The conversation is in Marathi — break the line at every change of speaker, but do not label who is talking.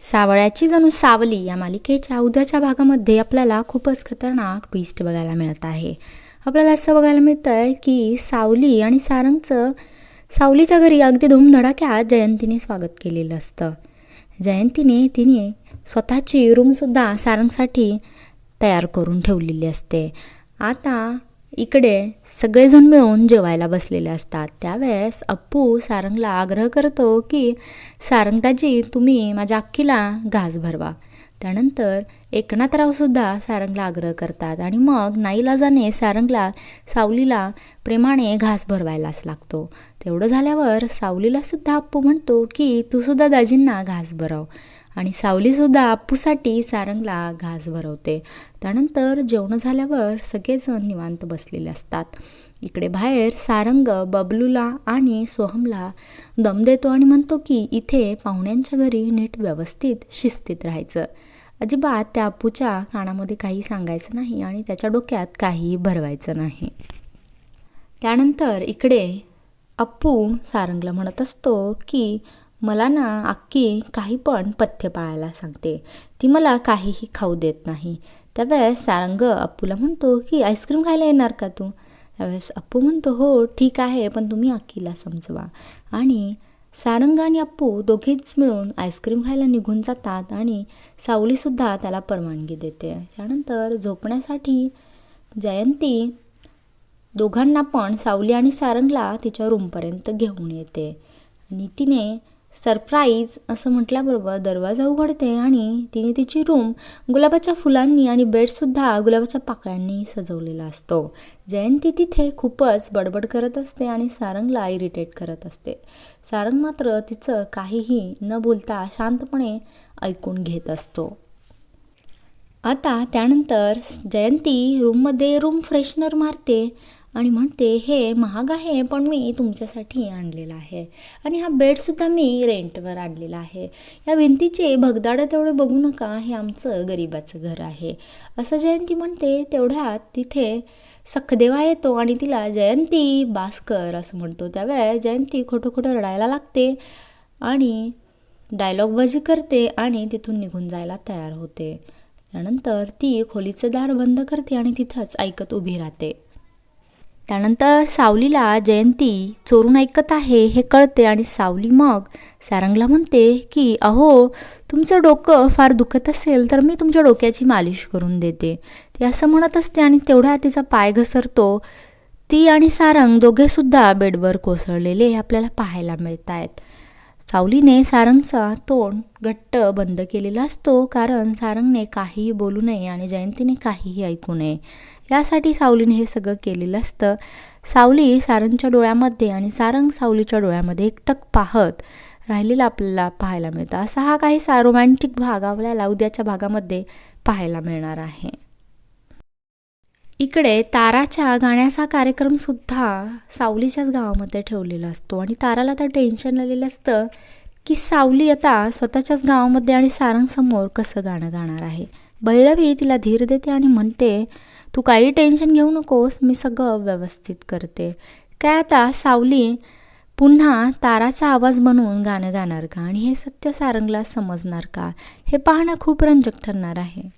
सावळ्याची जणू सावली या मालिकेच्या उद्याच्या भागामध्ये आपल्याला खूपच खतरनाक ट्विस्ट बघायला मिळत आहे. आपल्याला असं बघायला मिळतं आहे की सावली आणि सारंगचं सावलीच्या घरी अगदी धूमधडाक्यात जयंतीने स्वागत केलेलं असतं. जयंतीने तिने स्वतःची रूमसुद्धा सारंगसाठी तयार करून ठेवलेली असते. आता इकडे सगळेजण मिळून जेवायला बसलेले असतात. त्यावेळेस अप्पू सारंगला आग्रह करतो की सारंगदाजी तुम्ही माझ्या अक्कीला घास भरवा. त्यानंतर एकनाथरावसुद्धा सारंगला आग्रह करतात आणि मग नाईलाजाने सारंगला सावलीला प्रेमाने घास भरवायलाच लागतो. तेवढं झाल्यावर सावलीलासुद्धा आप्पू म्हणतो की तूसुद्धा दाजींना घास भरव. आणि सावलीसुद्धा आप्पूसाठी सारंगला घास भरवते. त्यानंतर जेवण झाल्यावर सगळेजण निवांत बसलेले असतात. इकडे बाहेर सारंग बबलूला आणि सोहमला दम देतो आणि म्हणतो की इथे पाहुण्यांच्या घरी नीट व्यवस्थित शिस्तीत राहायचं. अजिबात त्या अप्पूच्या कानामध्ये काही सांगायचं नाही आणि त्याच्या डोक्यात काहीही भरवायचं नाही. त्यानंतर इकडे अप्पू सारंगला म्हणत असतो की मला ना अक्की काही पण पथ्य पाळायला सांगते. ती मला काहीही खाऊ देत नाही. त्यावेळेस सारंग अप्पूला म्हणतो की आईस्क्रीम खायला येणार का तू? त्यावेळेस अप्पू म्हणतो हो ठीक आहे पण तुम्ही अक्कीला समजवा. आणि सारंग आणि अप्पू दोघेच मिळून आईस्क्रीम खायला निघून जातात आणि सावलीसुद्धा त्याला परवानगी देते. त्यानंतर झोपण्यासाठी जयंती दोघांना पण सावली आणि सारंगला तिच्या रूमपर्यंत घेऊन येते. आणि तिने सरप्राईज असं म्हटल्याबरोबर दरवाजा उघडते आणि तिने तिची रूम गुलाबाच्या फुलांनी आणि बेडसुद्धा गुलाबाच्या पाकळ्यांनी सजवलेला असतो. जयंती तिथे खूपच बडबड करत असते आणि सारंगला इरिटेट करत असते. सारंग मात्र तिचं काहीही न बोलता शांतपणे ऐकून घेत असतो. आता त्यानंतर जयंती रूममध्ये रूम फ्रेशनर मारते आणि म्हणते हे महाग आहे पण मी तुमच्यासाठी आणलेला आहे. आणि हा बेडसुद्धा मी रेंटवर आणलेला आहे. या भिंतीचे भगदाडं तेवढे बघू नका हे आमचं गरिबाचं घर आहे. असं जयंती म्हणते तेवढ्यात तिथे सखदेवा येतो आणि तिला जयंती बास्कर असं म्हणतो. त्यावेळेस जयंती खोटं खोटं रडायला लागते आणि डायलॉगबाजी करते आणि तिथून निघून जायला तयार होते. त्यानंतर ती खोलीचं दार बंद करते आणि तिथंच ऐकत उभी राहते. त्यानंतर सावलीला जयंती चोरून ऐकत आहे हे कळते आणि सावली मग सारंगला म्हणते की अहो तुमचं डोकं फार दुखत असेल तर मी तुमच्या डोक्याची मालिश करून देते. ती असं म्हणत असते आणि तेवढ्या तिचा पाय घसरतो. ती आणि सारंग दोघेसुद्धा बेडवर कोसळलेले आपल्याला पाहायला मिळत आहेत सावलीने सारंगचा तोंड घट्ट बंद केलेला असतो कारण सारंगने काहीही बोलू नये आणि जयंतीने काहीही ऐकू नये. यासाठी सावलीने हे सगळं केलेलं असतं. सावली सारंगच्या डोळ्यामध्ये आणि सारंग सावलीच्या डोळ्यामध्ये एकटक पाहत राहिलेला आपल्याला पाहायला मिळतं. असा हा काही सा रोमॅन्टिक भाग आपल्याला उद्याच्या भागामध्ये पाहायला मिळणार आहे. इकडे ताराच्या गाण्याचा कार्यक्रमसुद्धा सावलीच्याच गावामध्ये ठेवलेला असतो. आणि ताराला तर टेन्शन आलेलं असतं की सावली आता स्वतःच्याच गावामध्ये आणि सारंगसमोर कसं गाणं गाणार आहे? भैरवी तिला धीर देते आणि म्हणते तू काही टेन्शन घेऊ नकोस मी सगळं व्यवस्थित करते. काय आता सावली पुन्हा ताराचा आवाज बनवून गाणं गाणार का? आणि हे सत्य सारंगला समजणार का? हे पाहणं खूप रंजक ठरणार आहे.